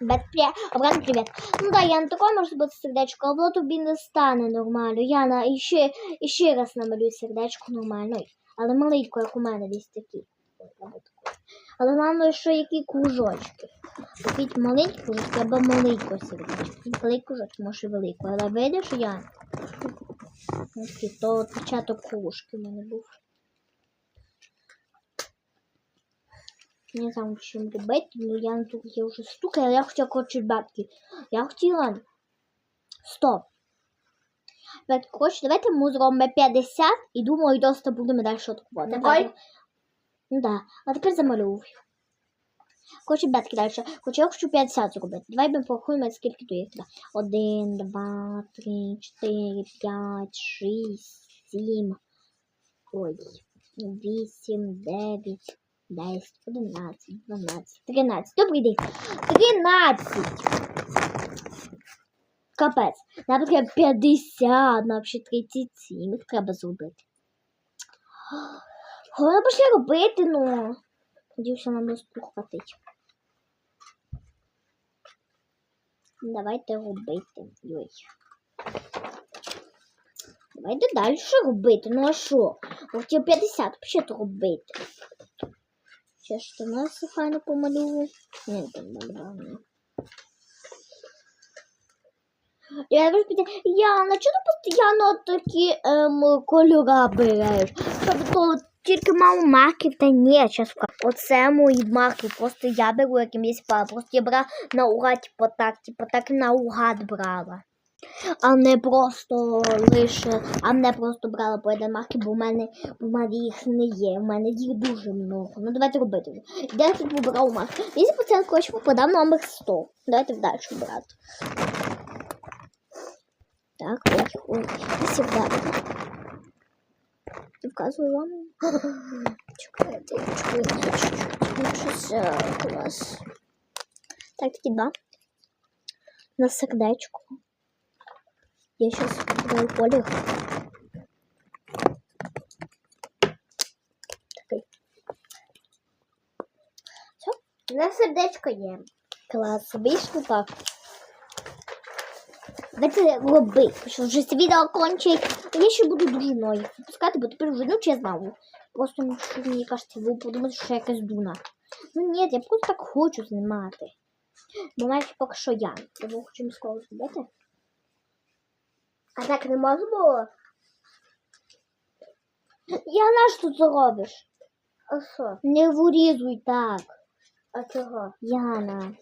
Бет, привет. Обратно привет. Ну да, я на такой можу зробити сердечко, воно тобі не стане нормально. Я на і ще, ще раз намалюю сердечко нормально. Але маленько, як у мене десь такі. Але головне, що які кружочки. Купіть маленькі кружочки або маленько сердечко. Великий кружочок, може велику. Але видиш, я. Ось то початок кружки в мене був. Не знаю, чим робити, ну я не тут я вже стукаю, я хотіла коротше батки. Я хотіла. Стоп. Так, коротше, давайте ми зробимо 50 і думаю, досить будемо далі атакувати. Давай. Ну да. А тепер замалюю. Коротше, бетки далі. Коротше, я хочу 50 зробити. Давай ми порахуємо, скільки тут їх. 1, 2, 3, 4, 5, 6, 7. Ой. 8, 9, 10, 11, 12, 13. Добрий день. 13. Капець. Нам треба 50, нам ще 37. Їх треба зробити. Головне пошли робити, ну. Надіюся, нам не хватить. Давайте робити. Йой. Давайте далі робити. Ну а що? Хотів 50 почати робити. Ще нас файно помалював. Не там малював. Я кажу, Яна, чого ти постійно такі ем, кольора береш? Тобто тільки мало марків, та ні, зараз Оце мої марки, просто я беру якимось пар. Просто я брала наугад, типу так, типу так наугад брала. А не просто лише, а не просто брала по один марки, бо в мене, бо в мене їх не є. У мене їх дуже много. Ну давайте робити я тут вибирав марки? 10% коротше попадав номер 100. Давайте далі брати. Так, ой, ой, і сюди. Вказую вам. Чекайте, чекайте, чекайте. Щось е, клас. Так, такі два. На сердечко. Я сейчас колер. Такий. Все, на сердечко є. Клас, вийшло так. Давайте робити, що вже це відео кончить. Я ще буду дуже ноги запускати, бо тепер вже ну чесно. Просто ну, що, мені кажеться, ви подумаєте, що я якась дуна. Ну ні, я просто так хочу знімати. Бо навіть поки що я. Б хочу скоро зробити. А так не можна було? Я на що тут робиш? А що? Не вирізуй так. А чого? Яна.